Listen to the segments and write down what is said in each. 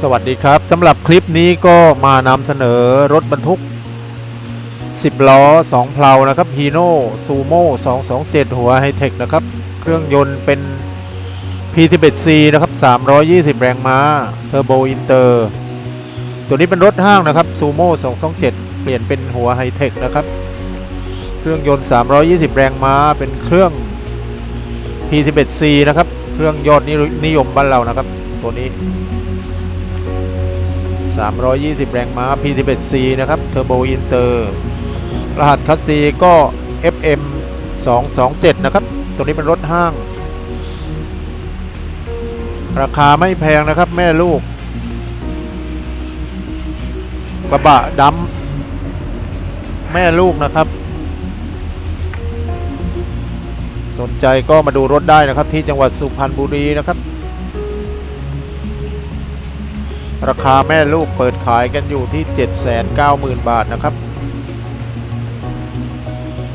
สวัสดีครับสำหรับคลิปนี้ก็มานำเสนอรถบรรทุก 10 ล้อ 2 เพลานะครับฮีโน่ซูโม่227 หัวไฮเทคนะครับ เครื่องยนต์เป็น P11C นะครับ 320 แรงม้าเทอร์โบอินเตอร์ ตัวนี้เป็นรถห้างนะครับซูโม่227 เปลี่ยนเป็นหัวไฮเทคนะครับ เครื่องยนต์ 320 แรงม้าเป็นเครื่อง P11C นะครับ เครื่องยอดนิยมบ้านเรานะครับ ตัวนี้ 320 แรงม้า P11C นะครับเทอร์โบอินเตอร์รหัสคัสซีก็ FM 227 นะครับตัวนี้เป็นรถห้าง ราคาไม่แพงนะครับแม่ลูก กระบะดำแม่ลูกนะครับ สนใจก็มาดูรถได้นะครับที่จังหวัดสุพรรณบุรีนะครับ ราคาแม่ลูกเปิดขายกันอยู่ที่ 790,000 บาทนะครับ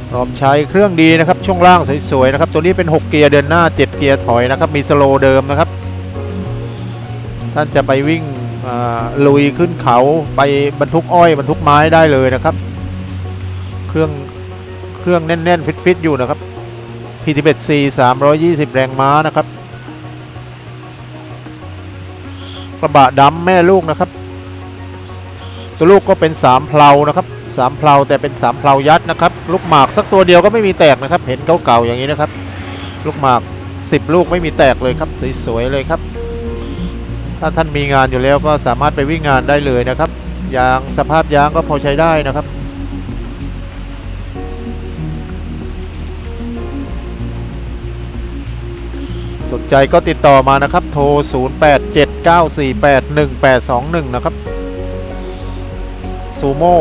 พร้อมใช้เครื่องดีนะครับ ช่วงล่างสวยๆนะครับ ตัวนี้เป็น 6 เกียร์เดินหน้า 7 เกียร์ถอยนะครับ มีสโลว์เดิมนะครับ ท่านจะไปวิ่งลุยขึ้นเขาไปบรรทุกอ้อยบรรทุกไม้ได้เลยนะครับ เครื่องเครื่องแน่นๆ ฟิตๆอยู่นะครับ P11C 320 แรงม้านะครับ กระบะดำแม่ลูกนะครับ ตัวลูกก็เป็นสามเพลานะครับสามเพลาแต่เป็นสามเพลายัดนะครับ ลูกหมากสักตัวเดียวก็ไม่มีแตกนะครับ เห็นเก่าๆอย่างนี้นะครับ ลูกหมากสิบลูกไม่มีแตกเลยครับสวยๆเลยครับ ถ้าท่านมีงานอยู่แล้วก็สามารถไปวิ่งงานได้เลยนะครับยางสภาพยางก็พอใช้ได้นะครับสนใจก็ติดต่อมานะครับ โทร 087 0879481821 นะครับซูโม่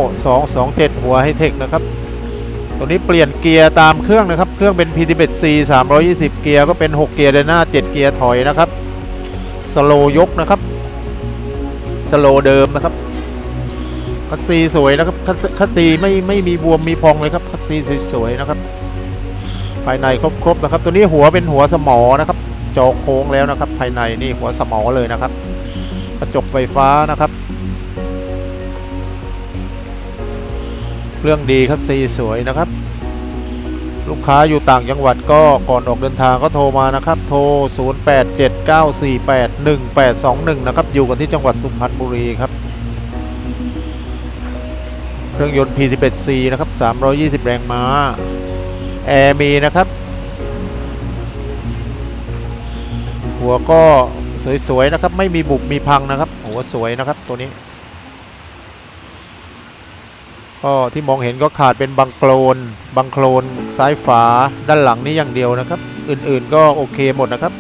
227 หัวไฮเทคนะครับ ตัวนี้เปลี่ยนเกียร์ตามเครื่องนะครับ เครื่องเป็น P11C 320 เกียร์ก็เป็น 6 เกียร์เดินหน้า 7 เกียร์ถอยนะครับ สโลยกนะครับ สโลเดิมนะครับ คัสซีสวยนะครับ คัสคัสซีไม่ไม่มีบวมมีพองเลยครับ คัสซีสวยๆนะครับ ภายในครบๆนะครับ ตัวนี้หัวเป็นหัวสมอนะครับ จอโค้งแล้วนะครับ ภายในนี่หัวสมอเลยนะครับ กระจกไฟฟ้านะครับเรื่องดีคัสซีสวยนะครับ ลูกค้าอยู่ต่างจังหวัดก็ก่อนออกเดินทางก็โทรมานะครับ โทร 0879481821 นะครับ อยู่กันที่จังหวัดสุพรรณบุรีครับ เครื่องยนต์ P11C นะครับ 320 แรงม้า แอร์มีนะครับ หัวก็สวยๆนะครับ ไม่มีบุบมีพังนะครับ หัวสวยนะครับตัวนี้ ก็ที่มองเห็นก็ขาดเป็นบังโคลนบังโคลนซ้ายฝาด้านหลังนี้อย่างเดียวนะครับ อื่นๆก็โอเคหมดนะครับ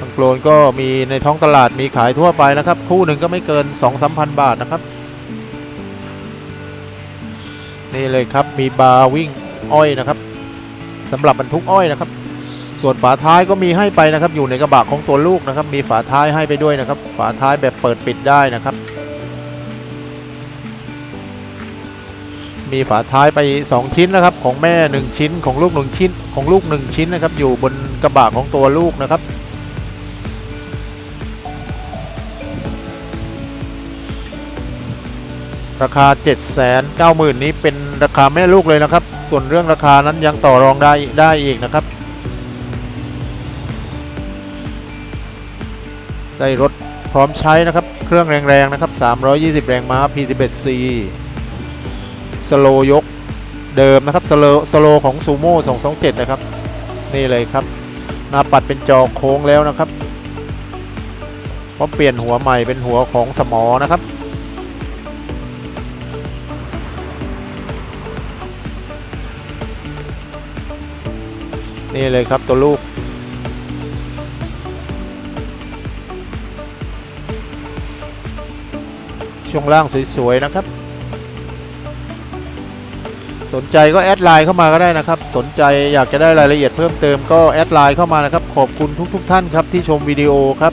บังโคลนก็มีในท้องตลาดมีขายทั่วไปนะครับ คู่หนึ่งก็ไม่เกิน 2 3 0 0 0 บาทนะครับ นี่เลยครับมีบาร์วิ่งอ้อยนะครับสำหรับบรรทุกอ้อยนะครับ ส่วนฝาท้ายก็มีให้ไปนะครับ อยู่ในกระบะของตัวลูกนะครับ มีฝาท้ายให้ไปด้วยนะครับ ฝาท้ายแบบเปิดปิดได้นะครับ มีฝาท้ายไป 2 ชิ้นนะครับ ของแม่ 1 ชิ้นของลูก 1 ชิ้น ของลูก 1 ชิ้นนะครับ อยู่บนกระบะของตัวลูกนะครับราคา 790,000 นี้เป็นราคาแม่ลูกเลยนะครับ ส่วนเรื่องราคานั้นยังต่อรองได้ได้อีกนะครับ ได้รถพร้อมใช้นะครับ เครื่องแรงๆนะครับ 320 แรงม้า P11C สโลยกเดิมนะครับสโลสโลของซูโม่227 นะครับ นี่เลยครับ หน้าปัดเป็นจอโค้งแล้วนะครับเพราะเปลี่ยนหัวใหม่เป็นหัวของสมอนะครับนี่เลยครับตัวลูก ช่วงล่างสวยๆนะครับ สนใจก็แอดไลน์เข้ามาก็ได้นะครับ สนใจอยากจะได้รายละเอียดเพิ่มเติมก็แอดไลน์เข้ามานะครับ ขอบคุณทุกๆทท่านครับที่ชมวิดีโอครับ